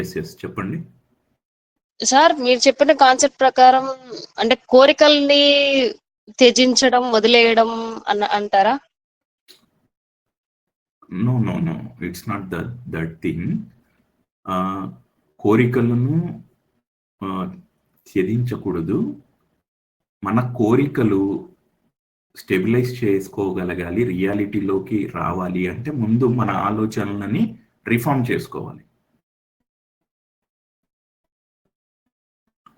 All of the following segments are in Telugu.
ఎస్ ఎస్ చెప్పండి. సార్ మీరు చెప్పిన కాన్సెప్ట్ ప్రకారం అంటే కోరికల్ని త్యజించడం వదిలేయడం అన్న అంటారా? No no no it's not that that thing కోరికలను త్యజించకూడదు. మన కోరికలు స్టెబిలైజ్ చేసుకోగలగాలి రియాలిటీలోకి రావాలి అంటే ముందు మన ఆలోచనలని రిఫార్మ్ చేసుకోవాలి.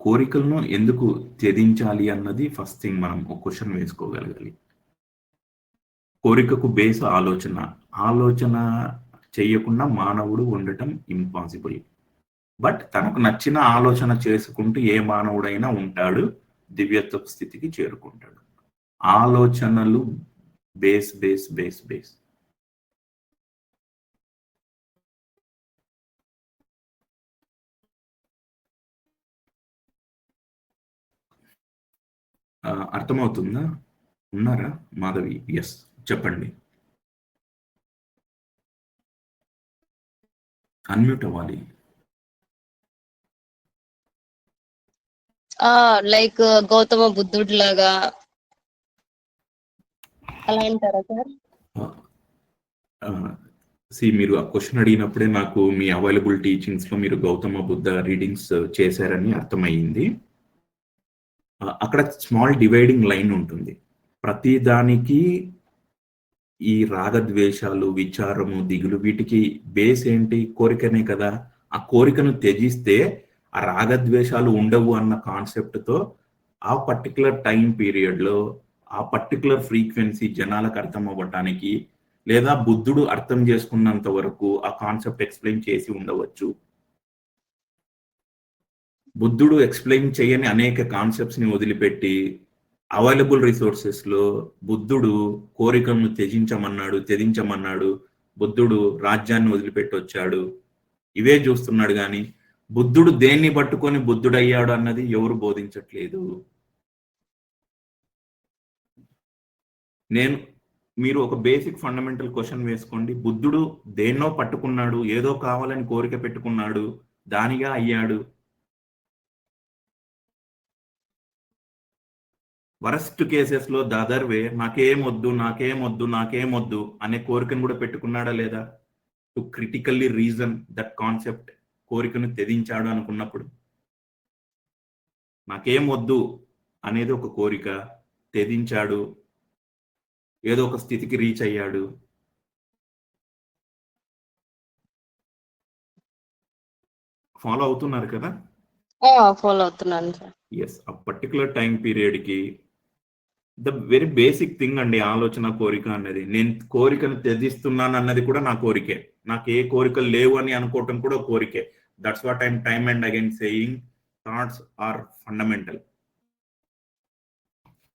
కోరికలను ఎందుకు త్యజించాలి అన్నది ఫస్ట్ థింగ్ మనం ఒక క్వశ్చన్ వేసుకోగలగాలి. కోరికకు బేస్ ఆలోచన. ఆలోచన చేయకుండా మానవుడు ఉండటం ఇంపాసిబుల్ బట్ తనకు నచ్చిన ఆలోచన చేసుకుంటూ ఏ మానవుడైనా ఉంటాడు దివ్యత్వ స్థితికి చేరుకుంటాడు. ఆలోచనలు బేస్ బేస్ బేస్ బేస్ అర్థమవుతుందా? ఉన్నారా? మాధవి ఎస్ చెప్పండి. అన్మ్యూట్ అవ్వాలి. ఆ లైక్ గౌతమ బుద్ధుడు లాగా. అలా అంటారా సార్? సి మీరు ఆ క్వశ్చన్ అడిగినప్పుడే నాకు మీ అవైలబుల్ టీచింగ్స్లో మీరు గౌతమ బుద్ధ రీడింగ్స్ చేశారని అర్థమయ్యింది. ఆ, అక్కడ స్మాల్ డివైడింగ్ లైన్ ఉంటుంది. ప్రతి దానికి ఈ రాగద్వేషాలు విచారము దిగులు వీటికి బేస్ ఏంటి? కోరికనే కదా. ఆ కోరికను త్యజిస్తే ఆ రాగద్వేషాలు ఉండవు అన్న కాన్సెప్ట్తో ఆ పర్టికులర్ టైం పీరియడ్లో ఆ పర్టికులర్ ఫ్రీక్వెన్సీ జనాలకు అర్థం అవ్వటానికి లేదా బుద్ధుడు అర్థం చేసుకున్నంత వరకు ఆ కాన్సెప్ట్ ఎక్స్ప్లెయిన్ చేసి ఉండవచ్చు. బుద్ధుడు ఎక్స్ప్లెయిన్ చేయని అనేక కాన్సెప్ట్స్ని వదిలిపెట్టి అవైలబుల్ రిసోర్సెస్లో బుద్ధుడు కోరికలను త్యజించమన్నాడు త్యజించమన్నాడు. బుద్ధుడు రాజ్యాన్ని వదిలిపెట్టి వచ్చాడు. ఇవే చూస్తున్నాడు కానీ బుద్ధుడు దేన్ని పట్టుకొని బుద్ధుడయ్యాడు అన్నది ఎవరు బోధించట్లేదు. నేను మీరు ఒక బేసిక్ ఫండమెంటల్ క్వశ్చన్ వేసుకోండి. బుద్ధుడు దేన్నో పట్టుకున్నాడు ఏదో కావాలని కోరిక పెట్టుకున్నాడు దానిగా అయ్యాడు. వరస్ట్ కేసెస్లో దాదర్ వే నాకేం వద్దు నాకేం వద్దు నాకేం వద్దు అనే కోరికను కూడా పెట్టుకున్నాడా లేదా? To critically reason that concept కోరికను తెదించాడు అనుకున్నప్పుడు. నాకేం వద్దు అనేది ఒక కోరిక తెదించాడు ఏదో ఒక స్థితికి రీచ్ అయ్యాడు. ఫాలో అవుతున్నారు కదా? ఫాలో అవుతున్నాను ఎస్ ఆ పర్టికులర్ టైం పీరియడ్కి ద వెరీ బేసిక్ థింగ్ అండి ఆలోచన కోరిక అన్నది. నేను కోరికను త్యజిస్తున్నాను అన్నది కూడా నా కోరికే. నాకు ఏ కోరికలు లేవు అని అనుకోవటం కూడా కోరికే. That's what I'm time and again saying thoughts are fundamental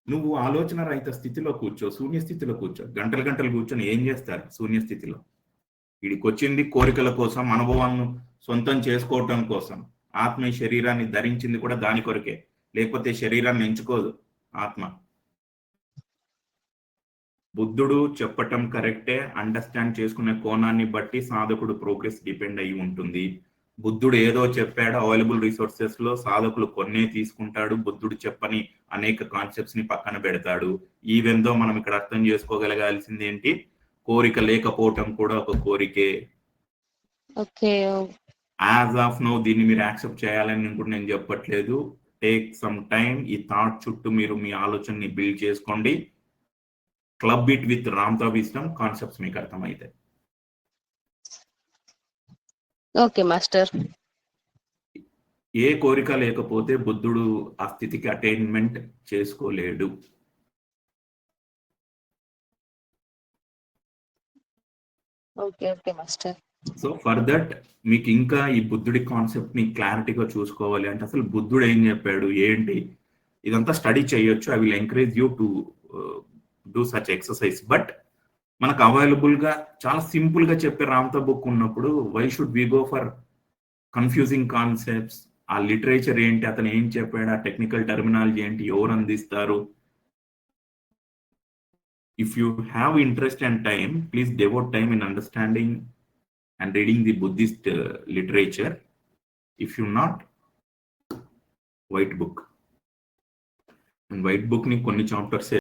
నువ్వు ఆలోచన రహిత స్థితిలో కూర్చో శూన్య స్థితిలో కూర్చో. గంటలు గంటలు కూర్చొని ఏం చేస్తారు శూన్య స్థితిలో? వీడికి వచ్చింది కోరికల కోసం అనుభవాలను సొంతం చేసుకోవటం కోసం. ఆత్మ శరీరాన్ని ధరించింది కూడా దాని కొరకే. లేకపోతే శరీరాన్ని ఎంచుకోదు ఆత్మ. బుద్ధుడు చెప్పటం కరెక్టే అండర్స్టాండ్ చేసుకునే కోణాన్ని బట్టి సాధకుడు ప్రోగ్రెస్ డిపెండ్ అయి ఉంటుంది. బుద్ధుడు ఏదో చెప్పాడు అవైలబుల్ రిసోర్సెస్లో సాధకులు కొన్నే తీసుకుంటాడు బుద్ధుడు చెప్పని అనేక కాన్సెప్ట్స్ని పక్కన పెడతాడు. ఈవెందో మనం ఇక్కడ అర్థం చేసుకోగలగాల్సింది ఏంటి? కోరిక లేకపోవటం కూడా ఒక కోరికే. ఓకే యాజ్ ఆఫ్ నో దీన్ని మీరు యాక్సెప్ట్ చేయాలని కూడా నేను చెప్పట్లేదు. టేక్ సమ్ టైం ఈ థాట్ చుట్టూ మీరు మీ ఆలోచనని బిల్డ్ చేసుకోండి. Club it with Ramtha wisdom concepts మీకు అర్థమవుతాయి ఓకే మాస్టర్. ఏ కోరిక లేకపోతే బుద్ధుడు ఆ స్థితికి attainment చేసుకోలేడు. Okay okay master. So for that మీకు ఇంకా ఈ బుద్ధుడి కాన్సెప్ట్ని క్లారిటీగా చూసుకోవాలి అంటే అసలు బుద్ధుడు ఏం చెప్పాడు ఏంటి? ఇదంతా స్టడీ చేయొచ్చు. I will encourage you to do such exercise but మనకు అవైలబుల్గా చాలా సింపుల్గా చెప్పే రామ్తో బుక్ ఉన్నప్పుడు why should we go for confusing concepts ఆ లిటరేచర్ ఏంటి? అతను ఏం చెప్పాడు? ఆ టెక్నికల్ టెర్మినాలజీ ఏంటి? ఎవరు అందిస్తారు? If you have interest and time please devote time in understanding and reading the Buddhist literature if you not white book white బుక్ని కొన్ని చాప్టర్స్